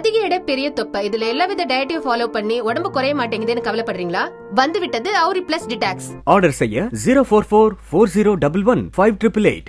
அதிக எடை பெரிய தொப்பை. இதுல எல்லாவித டயட்டையும் ஃபாலோ பண்ணி உடம்பு குறைய மாட்டேங்குதுன்னு கவலைப்படுறீங்களா? வந்து விட்டது அவுரி பிளஸ் டிடாக்ஸ் ஆர்டர் செய்ய zero four four four zero double one five triple eight